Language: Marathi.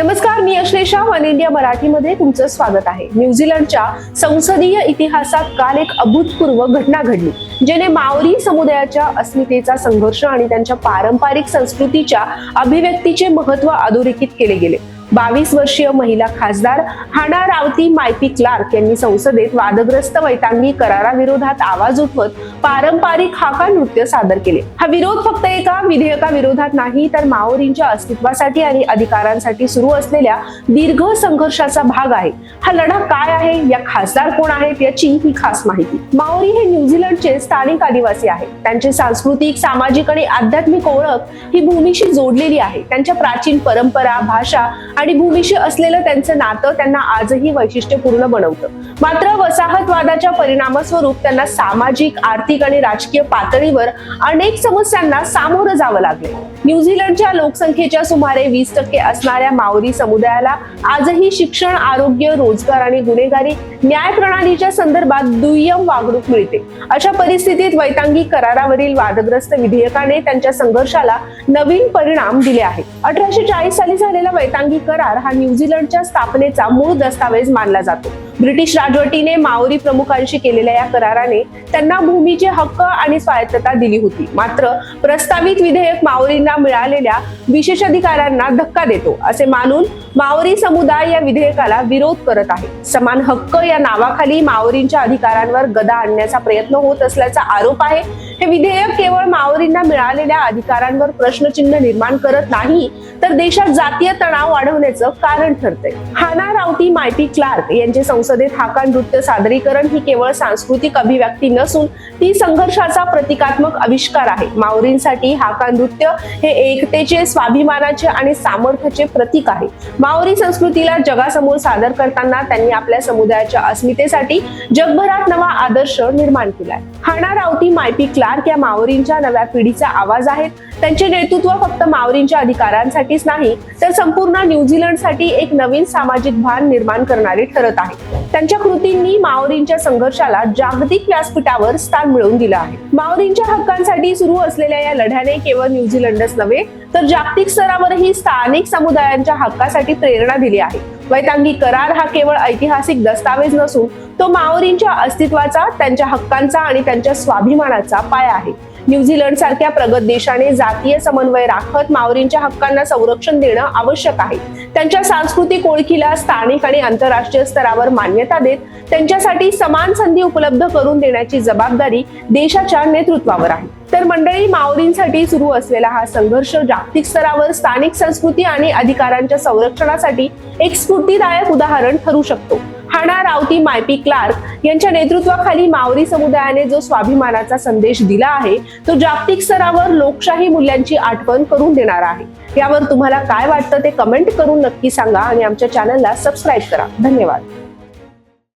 नमस्कार मी अश्लेषा. वन इंडिया मराठीमध्ये तुमचं स्वागत आहे. न्यूझीलंडच्या संसदीय इतिहासात काल एक अभूतपूर्व घटना घडली जेने माओरी समुदायाच्या अस्मितेचा संघर्ष आणि त्यांच्या पारंपरिक संस्कृतीच्या अभिव्यक्तीचे महत्त्व अधोरेखित केले गेले. बावीस वर्षीय महिला खासदार हाना रावती मायपी क्लार्क यांनी संसदेत वादग्रस्त वैतांगी कराराविरोधात आवाज उठवत पारंपरिक हाका नृत्य सादर केले. हा विरोध फक्त एका विधेयकाविरोधात नाही तर माओरींच्या अस्तित्वासाठी आणि अधिकारांसाठी सुरू असलेल्या दीर्घ संघर्षाचा भाग आहे. हा लढा काय आहे या खासदार कोण आहेत याची ही खास माहिती. माओरी हे न्यूझीलंडचे स्थानिक आदिवासी आहेत. त्यांची सांस्कृतिक सामाजिक आणि आध्यात्मिक ओळख ही भूमीशी जोडलेली आहे. त्यांच्या प्राचीन परंपरा भाषा आणि भूमीशी असलेलं त्यांचं नातं त्यांना आजही वैशिष्ट्यपूर्ण बनवतं. मात्र वसाहतवादाच्या परिणामस्वरूप त्यांना सामाजिक आर्थिक आणि राजकीय पातळीवर अनेक समस्यांना सामोरं जावं लागले. न्यूझीलंडच्या लोकसंख्येच्या सुमारे वीस टक्के असणाऱ्या माओरी समुदायाला आजही शिक्षण आरोग्य रोजगार आणि गुन्हेगारी न्याय प्रणालीच्या संदर्भात दुय्यम वागणूक मिळते. अशा परिस्थितीत वैतांगी करारावरील वादग्रस्त विधेयकाने त्यांच्या संघर्षाला नवीन परिणाम दिले आहेत. अठराशे चाळीस साली झालेला वैतांगी करार हा न्यूझीलंडच्या स्थापनेचा मूळ दस्तावेज मानला जातो. ब्रिटिश राजवटीने माओरी प्रमुखांशी केलेल्या या कराराने त्यांना भूमीचे हक्क आणि स्वायत्तता दिली होती. मात्र प्रस्तावित विधेयक माओरींना मिळालेल्या विशेष अधिकारांना धक्का देतो असे मानून माओरी समुदाय या विधेयकाला विरोध करत आहे. समान हक्क या नावाखाली माओरींच्या अधिकारांवर गदा आणण्याचा प्रयत्न होत असल्याचा आरोप आहे. हे विधेयक केवळ माओरींना मिळालेल्या अधिकारांवर प्रश्नचिन्ह निर्माण करत नाही तर देशात जातीय तणाव वाढवण्याचं कारण ठरतंय. हाना रावती मायपी क्लार्क यांचे संसदेत हाका नृत्य सादरीकरण ही केवळ सांस्कृतिक अभिव्यक्ती नसून ती संघर्षाचा प्रतिकात्मक आविष्कार आहे. माओरींसाठी हाका नृत्य हे एकतेचे स्वाभिमानाचे आणि सामर्थ्याचे प्रतीक आहे. माओरी संस्कृतीला जगासमोर सादर करताना त्यांनी आपल्या समुदायाच्या अस्मितेसाठी जगभरात नवा आदर्श निर्माण केलाय. हाणा रावती मायपी क्लार्क या माओरींच्या नव्या पिढीचा आवाज आहेत. त्यांचे नेतृत्व फक्त माओरींच्या अधिकारांसाठीच नाही तर संपूर्ण न्यूझीलंडसाठी एक नवीन सामाजिक भान निर्माण करणारे ठरत आहे. त्यांच्या कृतींनी माओरींच्या संघर्षाला जागतिक व्यासपीठावर स्थान मिळवून दिलं आहे. माओरींच्या हक्कांसाठी सुरू असलेल्या या लढ्याने केवळ न्यूझीलंडच नव्हे तर जागतिक स्तरावरही स्थानिक समुदायांच्या हक्कासाठी प्रेरणा दिली आहे. वैतांगी करार हा केवळ ऐतिहासिक दस्तावेज नसून तो माओरींच्या अस्तित्वाचा त्यांच्या हक्कांचा आणि त्यांच्या स्वाभिमानाचा पाया आहे. न्यूझीलंड सारख्या प्रगत देशाने जातीय समन्वय राखत माओरींच्या हक्कांना संरक्षण देणं आवश्यक आहे. त्यांच्या सांस्कृतिक ओळखीला स्थानिक आणि आंतरराष्ट्रीय स्तरावर मान्यता देत त्यांच्यासाठी समान संधी उपलब्ध करून देण्याची जबाबदारी देशाच्या नेतृत्वावर आहे. तर मंडळी माओरींसाठी सुरू असलेला हा संघर्ष जागतिक स्तरावर स्थानिक संस्कृती आणि अधिकारांच्या संरक्षणासाठी एक स्फूर्तीदायक उदाहरण ठरू शकतो. हाणा रावती मायपी क्लार्क यांच्या नेतृत्वाखाली मावरी समुदायाने जो स्वाभिमानाचा संदेश दिला आहे तो जागतिक स्तरावर लोकशाही मूल्यांची आठवण करून देणारा आहे. यावर तुम्हाला काय वाटतं ते कमेंट करून नक्की सांगा आणि आमच्या चॅनलला सबस्क्राईब करा. धन्यवाद.